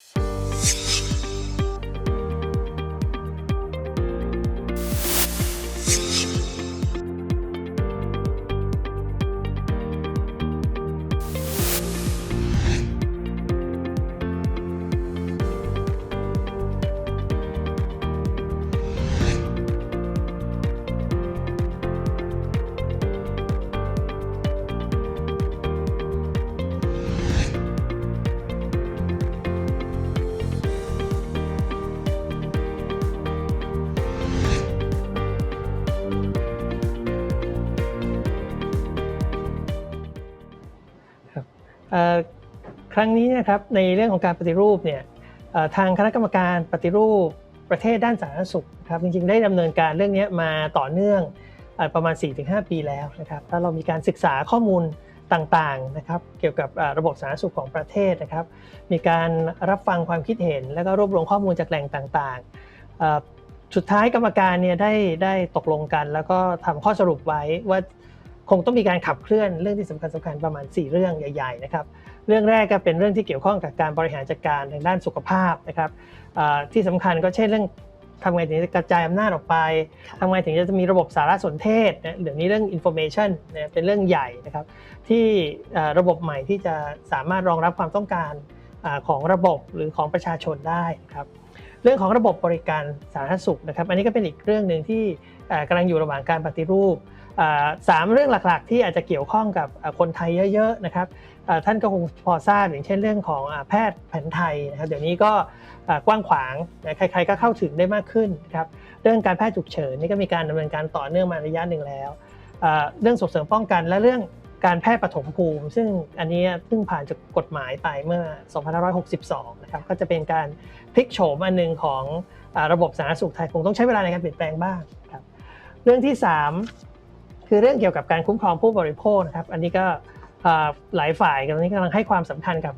เครั้งนี้นะครับในเรื่องของการปฏิรูปเนี่ยทางคณะกรรมการปฏิรูปประเทศด้านสาธารณสุขครับจริงๆ ได้ดำเนินการเรื่องนี้มาต่อเนื่องอประมาณ 4-5 ปีแล้วนะครับถ้าเรามีการศึกษาข้อมูลต่างๆนะครับเกี่ยวกับระบบสาธารณสุขของประเทศนะครับ มีการรับฟังความคิดเห็น แล้วก็รวบรวมข้อมูลจากแหล่งต่างๆสุดท้ายกรรมการเนี่ยได้ได้ตกลงกัน แล้วก็ทำข้อสรุปไว้ว่า คงต้องมีการขับเคลื่อนเรื่องที่สำคัญสำคัญๆประมาณ 4 เรื่องใหญ่ๆนะครับเรื่องแรกก็เป็นเรื่องที่เกี่ยวข้องกับการบริหารจัดการทางด้านสุขภาพนะครับเอ่อที่สำคัญก็เช่นเรื่องทำไงถึงจะกระจายอำนาจออกไปทำไงถึงจะมีระบบสารสนเทศนะเดี๋ยวนี้เรื่อง information นะเป็นเรื่องใหญ่นะครับ ที่เอ่อระบบใหม่ที่จะสามารถรองรับความต้องการอาของระบบหรือของประชาชนได้นะครับ เรื่องของระบบบริการสาธารณสุขนะครับ อันนี้ก็เป็นอีกเรื่องหนึ่งที่เอ่อกำลังอยู่ระหว่างการปฏิรูปอ่า สามเรื่องหลักๆ ที่อาจจะเกี่ยวข้องกับคนไทยเยอะๆนะครับท่านก็คงพอทราบอย่างเช่นเรื่องของแพทย์แผนไทยนะครับเดี๋ยวนี้ก็กว้างขวางใครๆก็เข้าถึงได้มากขึ้นครับเรื่องการแพทย์ฉุกเฉินนี่ก็มีการดำเนินการต่อเนื่องมาระยะหนึ่งแล้วเรื่องส่งเสริมป้องกันและเรื่องการแพทย์ปฐมภูมิ ซึ่งอันนี้เพิ่งผ่านจากกฎหมายไปเมื่อ 2562 นะครับก็จะเป็นการพลิกโฉมอันหนึ่งของระบบสาธารณสุขไทยคงต้องใช้เวลาในการเปลี่ยนแปลงบ้างครับเรื่องที่ 3 คือเรื่องเกี่ยวกับการคุ้มครองผู้บริโภคนะครับอันนี้ก็หลายฝ่ายกำลังกำลังให้ความสำคัญกับ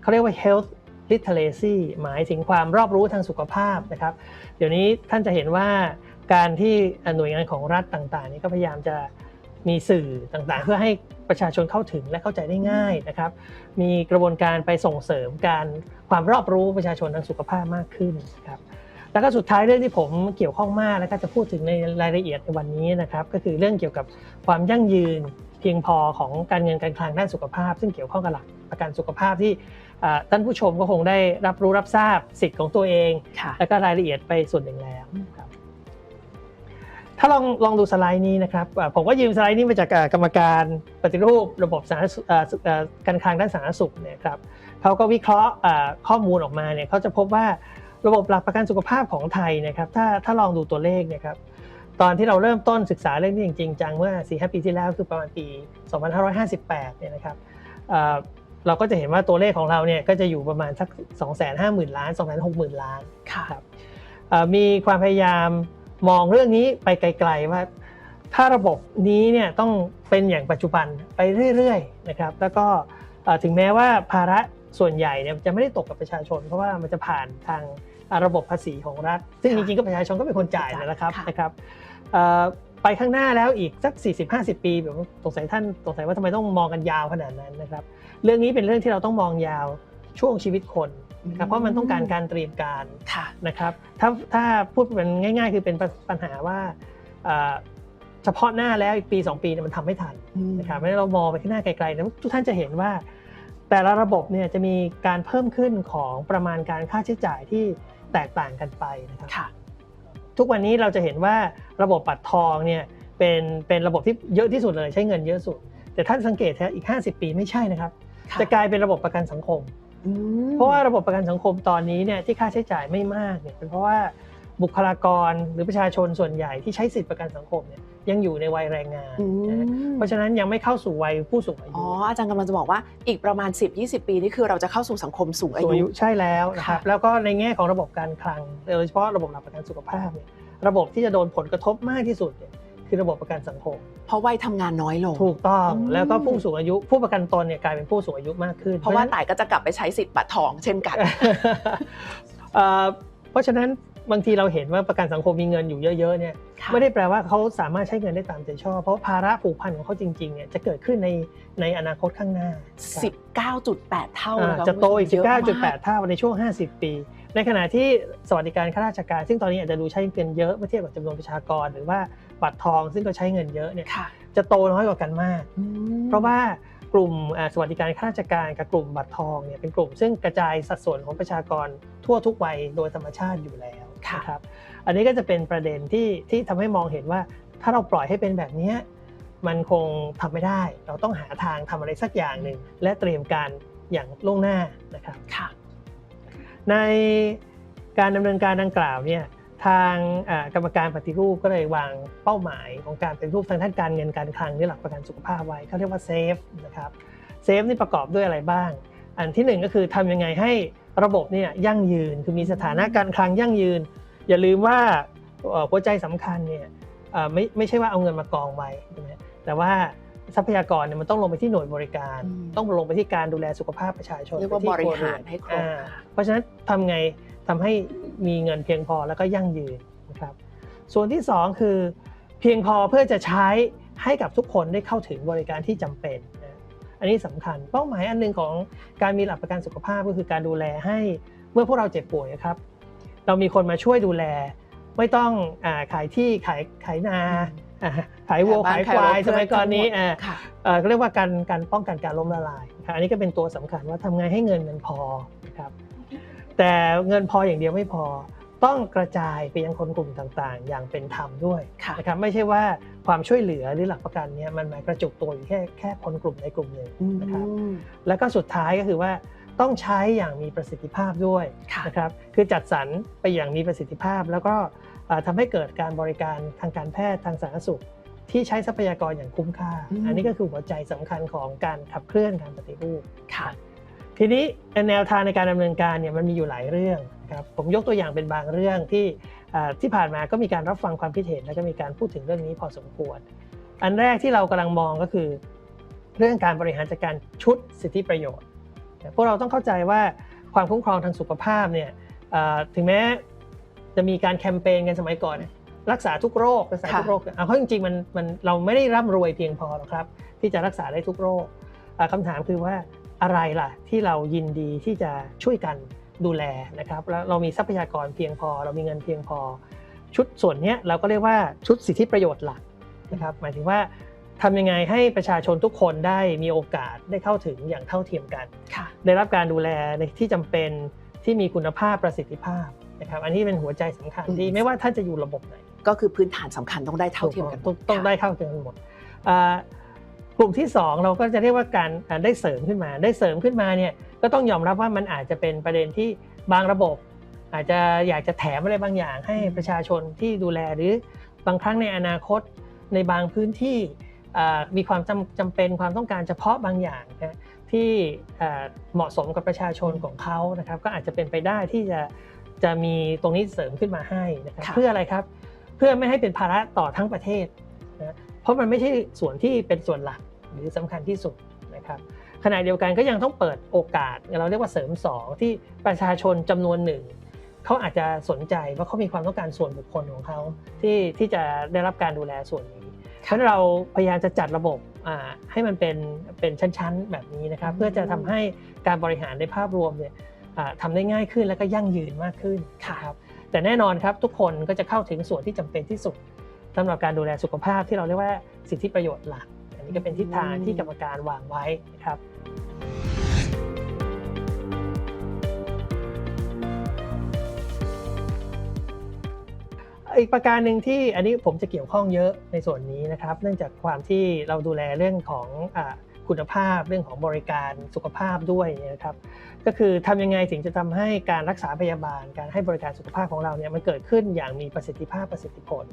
เขาเรียกว่า health literacy หมายถึงความรอบรู้ทางสุขภาพนะครับ เดี๋ยวนี้ท่านจะเห็นว่าการที่หน่วยงานของรัฐต่างๆนี่ก็พยายามจะมีสื่อต่างๆ เพื่อให้ประชาชนเข้าถึงและเข้าใจได้ง่ายนะครับ มีกระบวนการไปส่งเสริมการความรอบรู้ประชาชนทางสุขภาพมากขึ้นนะครับ แล้วก็สุดท้ายเรื่องที่ผมเกี่ยวข้องมากแล้วก็จะพูดถึงในรายละเอียดในวันนี้นะครับก็คือเรื่องเกี่ยวกับความยั่งยืนเพียงพอของการเงินการคลังด้านสุขภาพ ซึ่งเกี่ยวข้องกับหลักประกันสุขภาพที่อ่าท่านผู้ชมก็คงได้รับรู้รับทราบสิทธิ์ของตัวเองค่ะแล้วก็รายละเอียดไปส่วนหนึ่งแล้วครับถ้าลองลองดูสไลด์นี้นะครับอ่าผมก็ยืมสไลด์นี้มาจากอ่ากรรมการปฏิรูประบบสาธารณสุขอ่าสุอ่าการคลังด้านสาธารณสุขเนี่ยครับเขาก็วิเคราะห์อ่าข้อมูลออกมาเนี่ยเขาจะพบว่า ระบบหลักประกันสุขภาพของไทยนะครับถ้าถ้าลองดูตัวเลขเนะครับตอนที่เราเริ่มต้นศึกษาเรื่องนี้จริงๆจังเมื่อ4 5ปีที่แล้วคือประมาณปี 2558 เนี่ยนะครับอ่าเราก็จะเห็นว่าตัวเลขของเราเนี่ยก็จะอยู่ประมาณสัก 250,000 ล้าน 260,000 ล้านค่ะครับเอ่อมีความพยายามมองเรื่องนี้ไปไกลๆว่า ถ้าระบบนี้เนี่ยต้องเป็นอย่างปัจจุบันไปเรื่อยๆนะครับแล้วก็เอ่อถึงแม้ว่าภาระส่วนใหญ่เนี่ยจะไม่ได้ตกกับประชาชน เพราะว่ามันจะผ่านทางอ่า ระบบภาษีของรัฐ ซึ่งจค่ะริงๆก็ประชาชนก็เป็นคนจ่ายนั่นแหละครับค่ะนะครับเอ่อไปข้างหน้าแล้วอีกสัก 40-50 ปีแบบว่าสงสัยท่านสงสัยว่าทำไมต้องมองกันยาวขนาดนั้นนะครับ เรื่องนี้เป็นเรื่องที่เราต้องมองยาวช่วงชีวิตคนนะครับเพราะมันต้องการการเตรียมการค่ะนะครับ ถ้าถ้าพูดเป็นง่าย ๆ คือเป็นปัญหาว่าเอ่อเฉพาะหน้าแล้วอีกปี 2 ปีเนี่ยมันทำไม่ทันนะครับไม่ได้เรามองไปข้างหน้าไกลๆนะทุกท่านจะเห็นว่า แต่ละระบบเนี่ยจะมีการเพิ่มขึ้นของประมาณการค่าใช้จ่ายที่ แตกต่างกันไปนะครับค่ะทุกวันนี้เราจะเห็นว่าระบบบัตรทองเนี่ยเป็นเป็นระบบที่เยอะที่สุดเลยใช้เงินเยอะสุด แต่ท่านสังเกตนะอีก 50 ปีไม่ใช่นะครับค่ะจะกลายเป็นระบบประกันสังคมอืมเพราะว่าระบบประกันสังคมตอนนี้เนี่ยที่ค่าใช้จ่ายไม่มากเนี่ยเป็นเพราะว่า บุคลากรหรือประชาชนส่วนใหญ่ที่ใช้สิทธิประกันสังคมเนี่ยยังอยู่ในวัยแรงงานอืมนะฮะเพราะฉะนั้นยังไม่เข้าสู่วัยผู้สูงอาอ๋ยุออาจารย์กำลังจะบอกว่าอีกประมาณ 10-20 ปีนี่คือเราจะเข้าสู่สังคมสูงอาสูงอายุยุ ใช่แล้วนะครับค่ะแล้วก็ในแง่ของระบบการคลัง โดยเฉพาะระบบหลักประกันสุขภาพเนี่ยระบบที่จะโดนผลกระทบมากที่สุดเนี่ยคือระบบประกันสังคม เพราะวัยทำงานน้อยลง ถูกต้องอืมแล้วก็ผู้สูงอายุผู้ประกันตนเนี่ยกลายเป็นผู้สูงอายุมากขึ้น เพราะว่าต่ายก็จะกลับไปใช้สิทธิ์บัตรทองเช่นกันเอ่อเพราะฉะนั้น บางทีเราเห็นว่าประกันสังคมมีเงินอยู่เยอะๆเนี่ยค่ะไม่ได้แปลว่าเขาสามารถใช้เงินได้ตามใจชอบ เพราะภาระผูกพันของเขาจริงๆเนี่ยจะเกิดขึ้นในในอนาคตข้างหน้าครับสิบเก้าจุดแปดเท่าอ่าเลยครับจะโตอีกเยอะมาก19.8 เท่าในช่วง 50 ปี ในขณะที่สวัสดิการข้าราชการ ซึ่งตอนนี้อาจจะดูใช้เงินเยอะเมื่อเทียบกับจำนวนประชากร หรือว่าบัตรทองซึ่งก็ใช้เงินเยอะเนี่ยค่ะจะโตน้อยกว่ากันมากอืมเพราะว่ากลุ่มอ่าสวัสดิการข้าราชการกับกลุ่มบัตรทองเนี่ยเป็นกลุ่ม ซึ่งกระจายสัดส่วนของประชากรทั่วทุกวัยโดยธรรมชาติอยู่แล้วค่ะ นะครับอันนี้ก็จะเป็นประเด็นที่ที่ทำให้มองเห็นว่า ถ้าเราปล่อยให้เป็นแบบเนี้ยมันคงทำไม่ได้ เราต้องหาทางทำอะไรสักอย่างหนึ่ง และเตรียมการอย่างล่วงหน้านะครับค่ะในการดำเนินการดังกล่าวเนี่ยทางอ่ากรรมการปฏิรูปก็เลยวางเป้าหมายของการเป็นรูปทางด้านการเงินการคลังที่หลักประกันสุขภาพไว้เขาเรียกว่าเซฟนะครับเซฟนี่ประกอบด้วยอะไรบ้าง อันที่หนึ่งก็คือทำยังไงให้ ระบบเนี่ยยั่งยืนคือมีสถานะการคลังยั่งยืน อย่าลืมว่าเอ่อหัวใจสำคัญเนี่ยเอ่อไม่ไม่ใช่ว่าเอาเงินมากองไว้ใช่ไหมแต่ว่าทรัพยากรเนี่ยมันต้องลงไปที่หน่วยบริการอืมต้องลงไปที่การดูแลสุขภาพประชาชนเรียกว่าไปที่บริควเหารให้ครบอ่าเพราะฉะนั้นทำไงทำให้มีเงินเพียงพอแล้วก็ยั่งยืนนะครับส่วนที่สองคือ เพียงพอเพื่อจะใช้ให้กับทุกคนได้เข้าถึงบริการที่จำเป็นนะ อันนี้สำคัญ เป้าหมายอันหนึงของการมีหลักประกันสุขภาพก็คือการดูแลให้เมื่อพวกเราเจ็บป่วยนะครับ เรามีคนมาช่วยดูแล ไม่ต้องอาขายที่ขายขายนาอ่าขายวัวบ้ขายนควายรถสมัยก่อนนี้เพื่อ่าค่ะเอ่อก็เรียกว่าการการป้องกันการล้มละลายนะครับอันนี้ก็เป็นตัวสำคัญว่าทำไงให้เงินมันพอนะครับแต่เงินพออย่างเดียวไม่พอ ต้องกระจายไปยังคนกลุ่มต่างๆ อย่างเป็นธรรมด้วยค่ะนะครับไม่ใช่ว่าความช่วยเหลือหรือหลักประกันเนี้ยมันมากระจุกตัวอยู่แค่แค่คนกลุ่มในกลุ่มหนึ่งนะครับอืมแล้วก็สุดท้ายก็คือว่าต้องใช้อย่างมีประสิทธิภาพด้วยค่ะนะครับคือจัดสรรไปอย่างมีประสิทธิภาพ แล้วก็เอ่อทำให้เกิดการบริการทางการแพทย์ทางสาธารณสุข ที่ใช้ทรัพยากรอย่างคุ้มค่าอืมอันนี้ก็คือหัวใจสำคัญของการขับเคลื่อนการปฏิรูปค่ะ ทีนี้แนวทางในการดำเนินการเนี่ยมันมีอยู่หลายเรื่องครับผมยกตัวอย่างเป็นบางเรื่องที่ที่ผ่านมาก็มีการรับฟังความคิดเห็น แล้วก็มีการพูดถึงเรื่องนี้พอสมควร อันแรกที่เรากำลังมองก็คือ เรื่องการบริหารจัดการชุดสิทธิประโยชน์ พวกเราต้องเข้าใจว่าความคุ้มครองทางสุขภาพเนี่ยถึงแม้จะมีการแคมเปญกันสมัยก่อน รักษาทุกโรครักษาทุกโรคเอาเข้าจริงๆมันมันเราไม่ได้ร่ำรวยเพียงพอหรอกครับ ที่จะรักษาได้ทุกโรคเอ่อคำถามคือว่า อะไรล่ะ ที่เรายินดีที่จะช่วยกันดูแลนะครับแล้วเรามีทรัพยากรเพียงพอ เรามีเงินเพียงพอ ชุดส่วนเนี้ยเราก็เรียกว่าชุดสิทธิประโยชน์หลักนะครับ หมายถึงว่าทำยังไงให้ประชาชนทุกคนได้มีโอกาสได้เข้าถึงอย่างเท่าเทียมกันค่ะได้รับการดูแลในที่จำเป็นที่มีคุณภาพประสิทธิภาพนะครับ อันนี้เป็นหัวใจสำคัญที่อืมไม่ว่าท่านจะอยู่ระบบไหน ก็คือพื้นฐานสำคัญต้องได้เท่าเทียมกันหมต้องดต้องค่ะได้เท่าเทียมกันหมดอ่า กลุ่มที่สองเราก็จะเรียกว่าการอ่าได้เสริมขึ้นมา ได้เสริมขึ้นมาเนี่ยก็ต้องยอมรับว่ามันอาจจะเป็นประเด็นที่บางระบบ อาจจะอยากจะแถมอะไรบางอย่างให้ประชาชนที่ดูแลหรือบางครั้งในอนาคตในบางพื้นที่อ่ามีความจำจำเป็นความต้องการเฉพาะบางอย่างนะที่อ่าเหมาะสมกับประชาชนของเขานะครับ ก็อาจจะเป็นไปได้ที่จะจะมีตรงนี้เสริมขึ้นมาให้นะครับค่ะเพื่ออะไรครับ เพื่อไม่ให้เป็นภาระต่อทั้งประเทศนะ เพราะมันไม่ใช่ส่วนที่เป็นส่วนหลักหรือสำคัญที่สุดนะครับขณะเดียวกันก็ยังต้องเปิดโอกาส เราเรียกว่าเสริมสองที่ประชาชนจำนวนหนึ่งเขาอาจจะสนใจว่าเขามีความต้องการส่วนบุคคลของเขาที่ที่จะได้รับการดูแลส่วนนี้เพราะฉะนั้นเราพยายามจะจัดระบบอ่าให้มันเป็นเป็นชั้นๆแบบนี้นะครับอืมเพื่อจะทำให้การบริหารในภาพรวมเนี่ยอ่าทำได้ง่ายขึ้นและก็ยั่งยืนมากขึ้นนะครับแต่แน่นอนครับทุกคนก็จะเข้าถึงส่วนที่จำเป็นที่สุด สำหรับการดูแลสุขภาพที่เราเรียกว่าสิทธิประโยชน์หลัก อันนี้ก็เป็นทิศทางที่กรรมการวางไว้นะครับอีกประการหนึ่งที่อันนี้ผมจะเกี่ยวข้องเยอะในส่วนนี้นะครับ เนื่องจากความที่เราดูแลเรื่องของอคุณภาพเรื่องของบริการสุขภาพด้วยนะครับ ก็คือทำยังไงถึงจะทำให้การรักษาพยาบาล การให้บริการสุขภาพของเราเนี่ยมันเกิดขึ้นอย่างมีประสิทธิภาพประสิทธิผล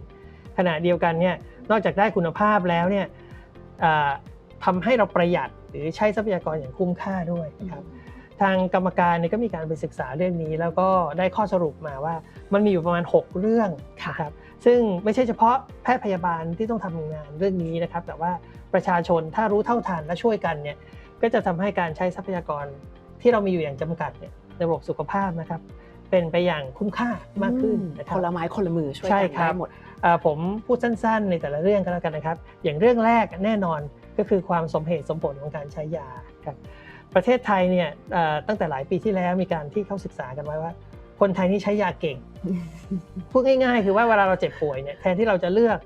ณะเดียวกันเนี่ยนอกจากได้คุณภาพแล้วเนี่ยอ่าทำให้เราประหยัดหรือใช้ทรัพยากรอย่างคุ้มค่าด้วยนะครับทางกรรมการเนี่ยก็มีการไปศึกษาเรื่องนี้ แล้วก็ได้ข้อสรุปมาว่ามันมีอยู่ประมาณ 6 เรื่องค่ะนะครับซึ่งไม่ใช่เฉพาะแพทย์พยาบาลที่ต้องทำงานเรื่องนี้นะครับ แต่ว่าประชาชนถ้ารู้เท่าทันและช่วยกันเนี่ยก็จะทำให้การใช้ทรัพยากรที่เรามีอยู่อย่างจำกัดเนี่ยในระบบสุขภาพนะครับ เป็นไปอย่างคุ้มค่ามากขึ้นนะคครับนละไม้คนละมือช่วยใช่กันครัได้บหมดอ่าผมพูดสั้นๆ ในแต่ละเรื่องก็แล้วกันนะครับ อย่างเรื่องแรกแน่นอนก็คือความสมเหตุสมผลของการใช้ยาครับประเทศไทยเนี่ยเอ่อตั้งแต่หลายปีที่แล้วมีการที่เขาศึกษากันไว้ว่า คนไทยนี่ใช้ยาเก่งพูดง่ายๆ คือว่าเวลาเราเจ็บป่วยเนี่ยแทนที่เราจะเลือก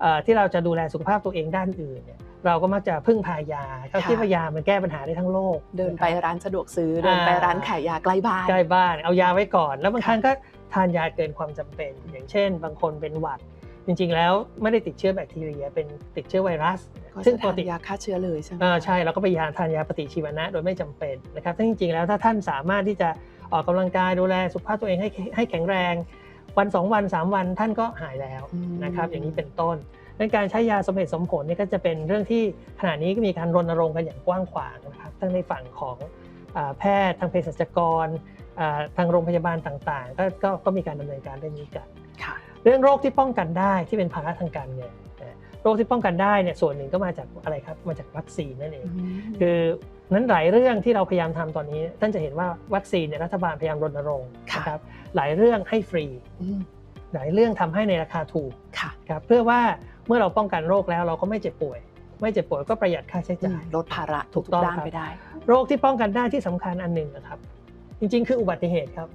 เอ่อที่เราจะดูแลสุขภาพตัวเองด้านอื่นเนี่ย เราก็มักจะพึ่งพายาเขาคิดว่ายามันแก้ปัญหาได้ทั้งโลก เดินไปร้านสะดวกซื้อเดินไปร้านขายยาใกล้บ้านใกล้บ้านเอายาไว้ก่อน แล้วบางครั้งก็ทานยาเกินความจำเป็น อย่างเช่น บางคนเป็นหวัด จริง ๆ แล้วไม่ได้ติดเชื้อแบคทีเรีย เป็นติดเชื้อไวรัสก็ซึ่งจะปกทานติยาฆ่าเชื้อเลยใช่ไหมเออใช่เราก็ไปยาทานยาปฏิชีวนะ โดยไม่จำเป็นนะครับซึ่งจริงๆแล้วถ้าท่านสามารถที่จะออกกำลังกายดูแลสุขภาพตัวเองให้ให้แข็งแรงวันสองวันสามวันท่านก็หายแล้วนะครับอย่างนี้เป็นต้น ดังนั้นการใช้ยาสมเหตุสมผลนี่ก็จะเป็นเรื่องที่ขณะนี้ก็มีการรณรงค์กันอย่างกว้างขวางนะครับทั้งในฝั่งของอ่าแพทย์ทางเภสัชกรอ่าทางโรงพยาบาลต่างๆก็ก็ก็มีการดำเนินการเรื่องนี้กันค่ะเรื่องโรคที่ป้องกันได้ที่เป็นภาระทางการเงินนะโรคที่ป้องกันได้เนี่ยส่วนหนึ่งก็มาจากอะไรครับมาจากวัคซีนนั่นเองคือนั้นหลายเรื่องที่เราพยายามทำตอนนี้ ท่านจะเห็นว่าวัคซีนเนี่ยรัฐบาลพยายามรณรงค์ค่ะนะครับหลายเรื่องให้ฟรีมหลายเรื่องทำให้ในราคาถูกค่ะครับเพื่อว่า เมื่อเราป้องกันโรคแล้วเราก็ไม่เจ็บป่วย ไม่เจ็บป่วยก็ประหยัดค่าใช้จ่ายลดภาระถูทุกกต้องด้านครับไปได้ โรคที่ป้องกันได้ที่สำคัญอันหนึ่งนะครับ จริง ๆ คืออุบัติเหตุครับ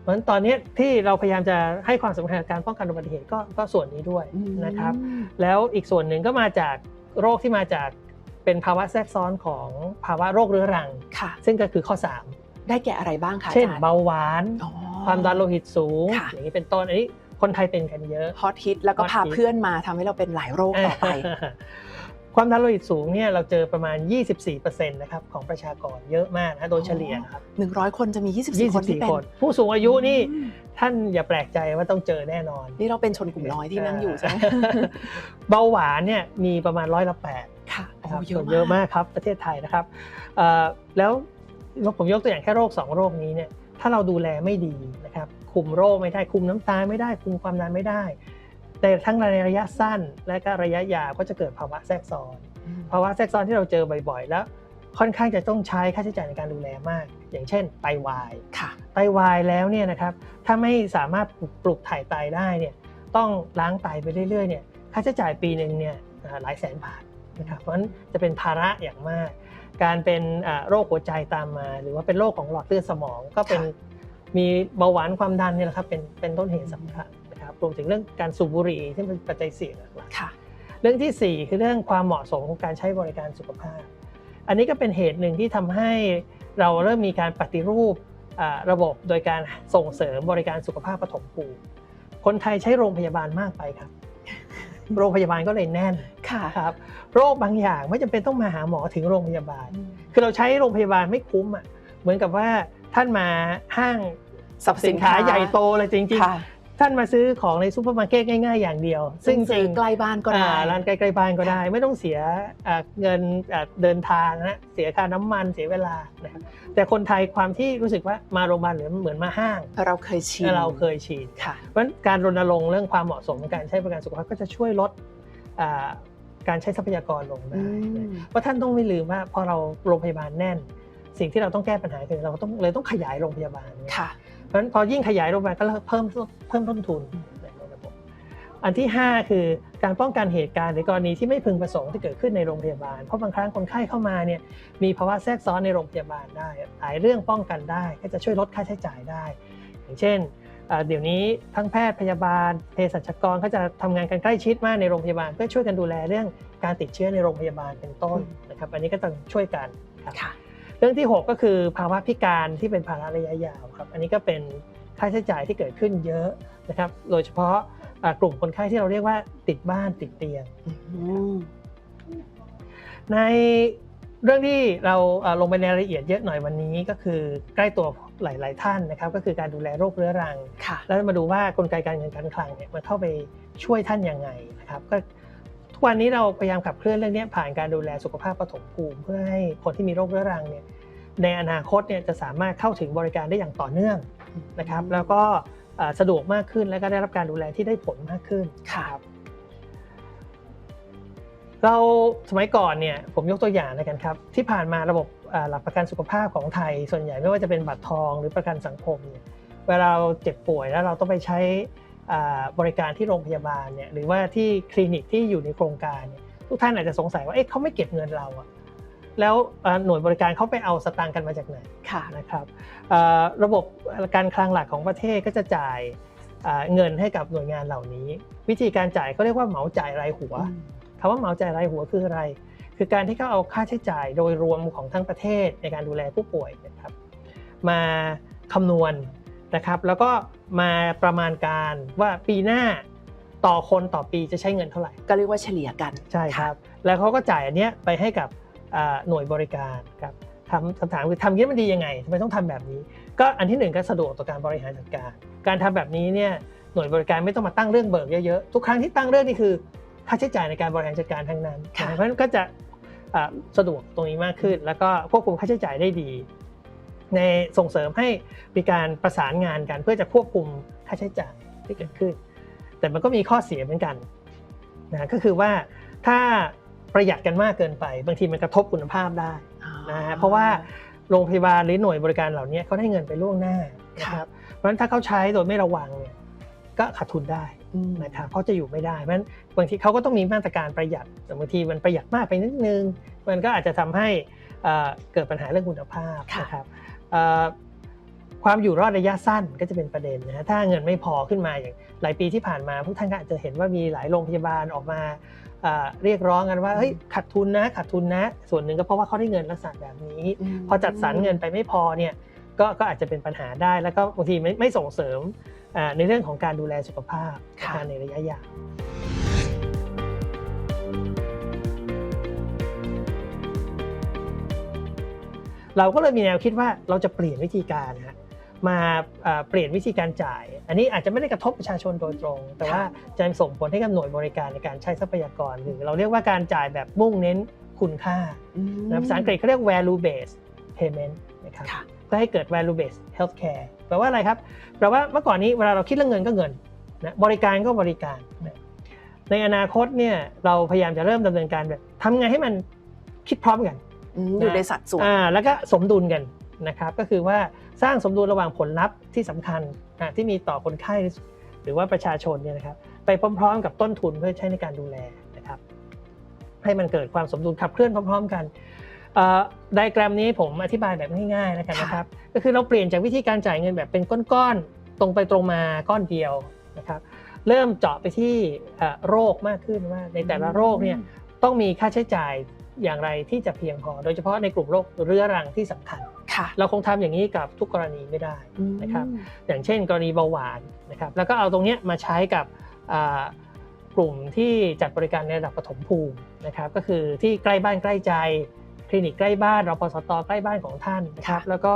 เพราะฉะนั้นตอนนี้ที่เราพยายามจะให้ความสำคัญกับการป้องกันอุบัติเหตุก็ก็ส่วนนี้ด้วยนะครับ แล้วอีกส่วนหนึ่งก็มาจากโรคที่มาจากเป็นภาวะแทรกซ้อนของภาวะโรคเรื้อรังค่ะซึ่งก็คือข้อได้แก่อะไรบ้างคะ3เช่นอาจารย์เบาหวานอ๋อความดันโลหิตสูงค่ะอย่างนี้เป็นต้น อันนี้ คนไทยเป็นกันเยอะฮอตฮิตแล้วก็ฮอตพาฮิตเพื่อนมาทำให้เราเป็นหลายโรคต่อไป ความดันโลหิตสูงเนี่ยเราเจอประมาณ 24%นะครับของประชากรเยอะมากนะโดยเฉลี่ยนะครับ100 คนจะมี 24 คนที่เป็น24คนผู้สูงอายุนี่อืมท่านอย่าแปลกใจว่าต้องเจอแน่นอน นี่เราเป็นชนกลุ่มน้อยที่นั่งอยู่ใช่ไหมเบาหวานเนี่ยมีประมาณร้อยละแปดค่ะโอ้ครับเยอะเยอะมากมากครับประเทศไทยนะครับเอ่อแล้วผมยกตัวอย่างแค่โรคสองโรคนี้เนี่ย ถ้าเราดูแลไม่ดีนะครับคุมโรคไม่ได้คุมน้ำตาลไม่ได้ คุมความดันไม่ได้ แต่ทั้งในระยะสั้นและก็ระยะยาวก็จะเกิดภาวะแทรกซ้อน ภาวะแทรกซ้อนที่เราเจอบ่อยๆ แล้ว ค่อนข้างจะต้องใช้ค่าใช้จ่ายในการดูแลมาก อย่างเช่น ไตวายค่ะไตวายแล้วเนี่ยนะครับถ้าไม่สามารถปลุกปลุกถ่ายไตได้เนี่ยต้องล้างไตไปเรื่อยๆเนี่ยค่าใช้จ่ายปีหนึ่งเนี่ยอ่าหลายแสนบาทนะครับเพราะฉะนั้นจะเป็นภาระอย่างมาก การเป็นอ่าโรคหัวใจตามมา หรือว่าเป็นโรคของหลอดเลือดสมองก็เป็นค่ะมีเบาหวานความดันเนี่ยแหละครับเป็นเป็นต้นเหตุสำคัญนะครับรวมถึงเรื่องการสูบบุหรี่ที่เป็นปัจจัยเสี่ยงหลักๆค่ะเรื่องทีสี่ 4 คือเรื่องความเหมาะสมของการใช้บริการสุขภาพ อันนี้ก็เป็นเหตุหนึ่งที่ทำให้เราเริ่มมีการปฏิรูปอ่าระบบโดยการส่งเสริมบริการสุขภาพปฐมภูมิคนไทยใช้โรงพยาบาลมากไปครับ โรงพยาบาลก็เลยแน่นค่ะครับโรคบางอย่างไม่จำเป็นต้องมาหาหมอถึงโรงพยาบาล คือเราใช้โรงพยาบาลไม่คุ้มอะเหมือนกับว่าท่านมาห้างสรรพสิสินนค้าค้าใหญ่โตเลยจริงค่ะๆ ท่านมาซื้อของในซูเปอร์มาร์เก็ตง่ายๆอย่างเดียว ซึ่ซึ่งงจซื้ริองใกล้บ้านก็ได้อ่าร้านใกล้ๆบ้านก็ได้ ไม่ต้องเสียอ่าเงินอ่าเดินทางนะเสียค่าน้ำมันเสียเวลานะครับแต่คนไทยความที่รู้สึกว่ามาโรงพยาบาลเหมือนเหมือนมาห้าง เราเคยชินเราเคยชินค่ะเพราะฉะนั้นการรณรงค์เรื่องความเหมาะสมของการใช้บริการสุขภาพก็จะช่วยลดอ่าการใช้ทรัพยากรลงอืได้มเพราะท่านต้องไม่ลืมว่าพอเราโรงพยาบาลแน่น สิ่งที่เราต้องแก้ปัญหาคือเราต้องเลยต้องขยายโรงพยาบาลเนี่ยค่ะ เพราะฉะนั้นพอยิ่งขยายโรงพยาบาลก็เพิ่มเพิ่มต้นทุนในระบบ อันที่ 5 คือการป้องกันเหตุการณ์หรือกรณีที่ไม่พึงประสงค์ที่เกิดขึ้นในโรงพยาบาล เพราะบางครั้งคนไข้เข้ามาเนี่ยมีภาวะแทรกซ้อนในโรงพยาบาลได้ หลายเรื่องป้องกันได้ ก็จะช่วยลดค่าใช้จ่ายได้ อย่างเช่นเดี๋ยวนี้ทั้งแพทย์พยาบาลเภสัชกรเขาจะทำงานกันใกล้ชิดมากในโรงพยาบาลเพื่อช่วยกันดูแลเรื่องการติดเชื้อในโรงพยาบาลเป็นต้นนะครับ อันนี้ก็ต้องช่วยกันครับค่ะ เรื่องที่ 6 ก็คือภาวะพิการที่เป็นภาระระยะยาวครับ อันนี้ก็เป็นค่าใช้จ่ายที่เกิดขึ้นเยอะนะครับ โดยเฉพาะอ่ากลุ่มคนไข้ที่เราเรียกว่าติดบ้านติดเตียงอืมในเรื่องที่เราเอ่อลงไปในรายละเอียดเยอะหน่อยวันนี้ก็คือใกล้ตัวหลาย ๆ ท่านนะครับ ก็คือการดูแลโรคเรื้อรังค่ะแล้วมาดูว่ากลไกการเงินการคลังเนี่ยมันเข้าไปช่วยท่านยังไงนะครับก็ทุก วันนี้เราพยายามขับเคลื่อนเรื่องนี้ผ่านการดูแลสุขภาพปฐมภูมิ เพื่อให้คนที่มีโรคเรื้อรังเนี่ยในอนาคตเนี่ยจะสามารถเข้าถึงบริการได้อย่างต่อเนื่องนะครับแล้วก็เอ่อสะดวกมากขึ้นและก็ได้รับการดูแลที่ได้ผลมากขึ้นค่ะเราสมัยก่อนเนี่ยผมยกตัวอย่างแล้วกันครับ ที่ผ่านมาระบบอ่าหลักประกันสุขภาพของไทย ส่วนใหญ่ไม่ว่าจะเป็นบัตรทองหรือประกันสังคมเนี่ยเวลาเราเจ็บป่วยแล้วเราต้องไปใช้อ่า บริการที่โรงพยาบาลเนี่ยหรือว่าที่คลินิกที่อยู่ในโครงการเนี่ยทุกท่านอาจจะสงสัยว่าเอ๊ะเขาไม่เก็บเงินเราอะแล้วอ่าหน่วยบริการเขาไปเอาสตางค์กันมาจากไหนค่ะนะครับเอ่อระบบการคลังหลักของประเทศก็จะจ่ายอ่าเงินให้กับหน่วยงานเหล่านี้ วิธีการจ่ายเขาเรียกว่าเหมาจ่ายรายหัวคำว่าเหมาจ่ายรายหัวคืออะไร คือการที่เขาเอาค่าใช้จ่ายโดยรวมของทั้งประเทศในการดูแลผู้ป่วยนะครับ มาคำนวณนะครับ แล้วก็ มาประมาณการว่าปีหน้าต่อคนต่อปีจะใช้เงินเท่าไหร่ ก็เรียกว่าเฉลี่ยกันใช่ครับ แล้วเขาก็จ่ายอันเนี้ยไปให้กับอ่าหน่วยบริการครับทำคำถามคือทำอยังนี้มันดียังไงทำไมต้องทำแบบนี้ ก็อันที่หนึ่งก็สะดวกต่อการบริหารจัดการ การทำแบบนี้เนี่ยหน่วยบริการไม่ต้องมาตั้งเรื่องเบิกเยอะๆทุกครั้งที่ตั้งเรื่องนี่คือ ค่าใช้จ่ายในการบริหารจัดการทั้งนั้นค่ะเพราะฉะนั้นก็จะอ่าสะดวกตรงนี้มากขึ้น แล้วก็ควบคุมค่าใช้จ่ายได้ดี ในส่งเสริมให้มีการประสานงานกันเพื่อจะควบคุมค่าใช้จ่ายที่เกิดขึ้น แต่มันก็มีข้อเสียเหมือนกันนะก็คือว่าถ้าประหยัดกันมากเกินไป บางทีมันกระทบคุณภาพได้นะฮะเพราะว่าโรงพยาบาลหรือหน่วยบริการเหล่านี้เขาได้เงินไปล่วงหน้านะครับเพราะฉะนั้นถ้าเขาใช้โดยไม่ระวังเนี่ยก็ขาดทุนได้อืมนะครับเพราะจะอยู่ไม่ได้เพราะฉะนั้นบางทีเขาก็ต้องมีมาตรการประหยัดแต่บางทีมันประหยัดมากไปนิดนึง มันก็อาจจะทำให้เอ่อเกิดปัญหาเรื่องคุณภาพค่ะนะครับเอ่อ ความอยู่รอดระยะสั้นก็จะเป็นประเด็นนะฮะถ้าเงินไม่พอขึ้นมาอย่างหลายปีที่ผ่านมาพวกท่านก็อาจจะเห็นว่ามีหลายโรงพยาบาลออกมาเอ่อเรียกร้องกันว่าเฮ้ยขาดทุนนะขาดทุนนะ ส่วนหนึ่งก็เพราะว่าเขาได้เงินลักษณะแบบนี้มพอจัดสรรเงินไปไม่พอเนี่ยก็ก็อาจจะเป็นปัญหาได้แล้วก็บางทีไม่ไม่ส่งเสริมอ่าในเรื่องของการดูแลสุขภาพค่ะในระยะยาว เราก็เลยมีแนวคิดว่าเราจะเปลี่ยนวิธีการนะฮะมาอ่าเปลี่ยนวิธีการจ่าย อันนี้อาจจะไม่ได้กระทบประชาชนโดยตรง แต่ว่าจะส่งผลให้กับหน่วยบริการในการใช้ทรัพยากรหรือเราเรียกว่าการจ่ายแบบมุ่งเน้นคุณค่าอืมนะภาษาอังกฤษเขาเรียก value based payment นะครับค่ะเพื่อให้เกิด value based healthcare แปลว่าอะไรครับแปลว่าเมื่อก่อนนี้เวลาเราคิดเรื่องเงินก็เงินนะบริการก็บริการนะในอนาคตเนี่ยเราพยายามจะเริ่มดำเนินการแบบทำไงให้มันคิดพร้อมกัน อืมอยู่ในสัดส่วนอ่าแล้วก็สมดุลกันนะครับ ก็คือว่าสร้างสมดุลระหว่างผลลัพธ์ที่สำคัญอ่าที่มีต่อคนไข้หรือว่าประชาชนเนี่ยนะครับ ไปพร้อม ๆ กับต้นทุนเพื่อใช้ในการดูแลนะครับ ให้มันเกิดความสมดุลขับเคลื่อนพร้อม ๆ กันไดแกรมนี้ผมอธิบายแบบง่ายๆแล้วกันนะครับ ก็คือเราเปลี่ยนจากวิธีการจ่ายเงินแบบเป็นก้อนๆตรงไปตรงมาก้อนเดียวนะครับ เริ่มเจาะไปที่เอ่อโรคมากขึ้นว่าในแต่ละโรคเนี่ยต้องมีค่าใช้จ่าย อย่างไรที่จะเพียงพอ โดยเฉพาะในกลุ่มโรคเรื้อรังที่สำคัญค่ะเราคงทำอย่างนี้กับทุกกรณีไม่ได้นะครับอย่างเช่น กรณีเบาหวานนะครับแล้วก็เอาตรงเนี้ยมาใช้กับอ่ากลุ่มที่จัดบริการในระดับปฐมภูมินะครับก็คือที่ใกล้บ้านใกล้ใจคลินิกใกล้บ้านรพสตใกล้บ้านของท่านนะครับค่ะแล้วก็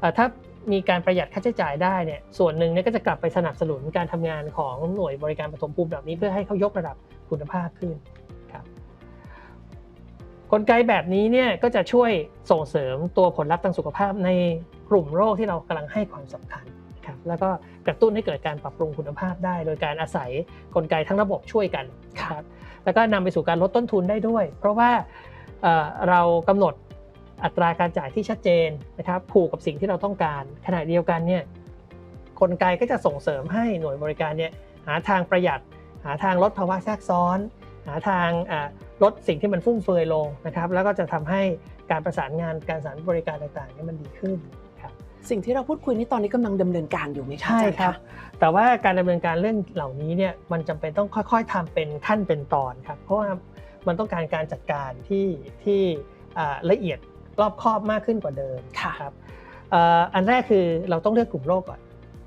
เอ่อถ้ามีการประหยัดค่าใช้จ่ายได้เนี่ยส่วนหนึ่งเนี่ยก็จะกลับไปสนับสนุนการทำงานของหน่วยบริการปฐมภูมิแบบนี้เพื่อให้เขายกระดับคุณภาพขึ้นครับ กลไกแบบนี้เนี่ยก็จะช่วยส่งเสริมตัวผลลัพธ์ทางสุขภาพในกลุ่มโรคที่เรากำลังให้ความสำคัญครับแล้วก็กระตุ้นให้เกิดการปรับปรุงคุณภาพได้ โดยการอาศัยกลไกทั้งระบบช่วยกันครับแล้วก็นำไปสู่การลดต้นทุนได้ด้วย เพราะว่าเเรากำหนดอัตราการจ่ายที่ชัดเจนนะครับผูกกับสิ่งที่เราต้องการ ขณะเดียวกันเนี่ยกลไกก็จะส่งเสริมให้หน่วยบริการเนี่ยหาทางประหยัด หาทางลดภาวะแทรกซ้อน หาทางอ่า ลดสิ่งที่มันฟุ่มเฟือยลงนะครับ แล้วก็จะทำให้การประสานงานการสานบริการต่างๆเนี่ยมันดีขึ้นครับสิ่งที่เราพูดคุยนี่ตอนนี้กำลังดำเนินการอยู่ไหมคะใช่อาจาย์ะครับ แต่ว่าการดำเนินการเรื่องเหล่านี้เนี่ยมันจำเป็นต้องค่อยๆทำเป็นขั้นเป็นตอนครับ เพราะว่ามันต้องการการจัดการที่ที่อ่าละเอียดรอบคอบมากขึ้นกว่าเดิมค่ะครับเอ่ออันแรกคือเราต้องเลือกกลุ่มโรคก่อน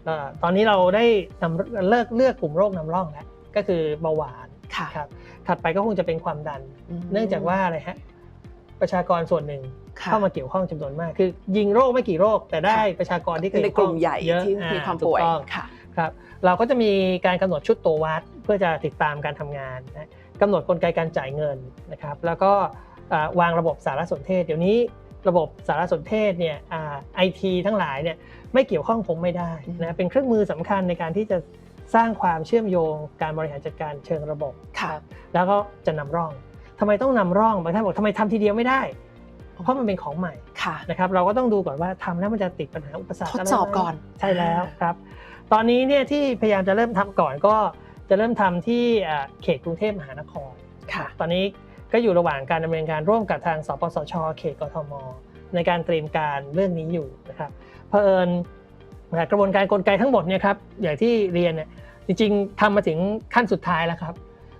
เอ่อตอนนี้เราได้นำเลิกเลือกกลุ่มโรคนำร่องแล้วก็คือเบาหวาน ค่ะครับถัดไปก็คงจะเป็นความดันมเนื่องจากว่าอะไรฮะประชากรส่วนหนึ่งค่ะเข้ามาเกี่ยวข้องจำนวนมาก คือ ยิงโรคไม่กี่โรค แต่ได้ประชากรที่ในเกี่ยวกข้อลุ่งมใหญ่เยอะที่อ่มีความถูกป่วยต้องค่ะครับเราก็จะมีการกำหนดชุดตัววัดเพื่อจะติดตามการทำงานนะกำหนดกลไกการจ่ายเงินนะครับ แล้วก็อ่าวางระบบสารสนเทศ เดี๋ยวนี้ระบบสารสนเทศเนี่ยไอทีทั้งหลายเนี่ยไม่เกี่ยวข้องคงไม่ได้อืมนะเป็นเครื่องมือสำคัญในการที่จะ สร้างความเชื่อมโยงการบริหารจัดการเชิงระบบค่ะแล้วก็จะนำร่องทำไมต้องนำร่องบางท่านบอกทำไมทำทีเดียวไม่ได้ เพราะมันเป็นของใหม่ค่ะนะครับเราก็ต้องดูก่อนว่าทำแล้วมันจะติดปัญหาอุปสรรคทดอะไรสอบไหมก่อนใช่แล้วครับ ตอนนี้เนี่ยที่พยายามจะเริ่มทำก่อนก็จะเริ่มทำที่อ่าเขตกรุงเทพมหานครค่ะตอนนี้ก็อยู่ระหว่างการดำเนินการร่วมกับทางสปสช เขตกทม ในการเตรียมการเรื่องนี้อยู่นะครับเผอิญ กระบวนการกลไกทั้งหมดเนี่ยครับอย่างที่เรียนเนี่ยจริงๆทำมาถึงขั้นสุดท้ายแล้วครับ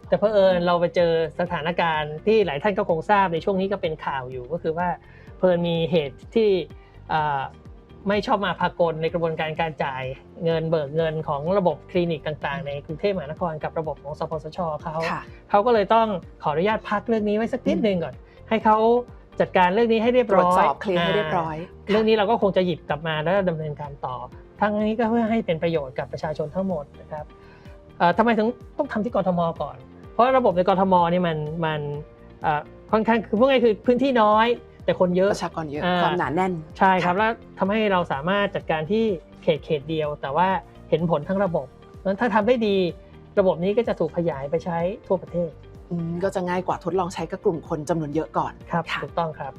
แต่เผอิญเราไปเจอสถานการณ์ที่หลายท่านก็คงทราบในช่วงนี้ก็เป็นข่าวอยู่ก็คือว่าเพิ่นมีเหตุที่อ่าไม่ชอบมาพากลในกระบวนการการจ่ายเงินเบิกเงินของระบบคลินิกต่างๆ ในกรุงเทพมหานครกับระบบของสปสชเขาค่ะเขาก็เลยต้องขออนุญาตพักเรื่องนี้ไว้สักนิดนึงก่อน ให้เขาจัดการเรื่องนี้ให้เรียบตรร้วอจยสอบเคลียร์ให้เรียบร้อยาเรื่องนี้เราก็คงจะหยิบกลับมาแล้วดำเนินการต่อ ทั้งนี้ก็เพื่อให้เป็นประโยชน์กับประชาชนทั้งหมดนะครับเอ่อทำไมถึงต้องทำที่กทมก่อน เพราะระบบในกทมนี่มันมันเอ่อค่อนข้างคือพวกนี้คือพื้นที่น้อย แต่คนเยอะประชากรเยอะอ่าความหนาแน่นใช่ครับค่ะแล้วทำให้เราสามารถจัดการที่เขตเขตเดียว แต่ว่าเห็นผลทั้งระบบเพราะฉะนั้นถ้าทำได้ดีระบบนี้ก็จะถูกขยายไปใช้ทั่วประเทศอืมก็จะง่ายกว่าทดลองใช้กับกลุ่มคนจำนวนเยอะก่อนครับค่ะถูกต้องครับ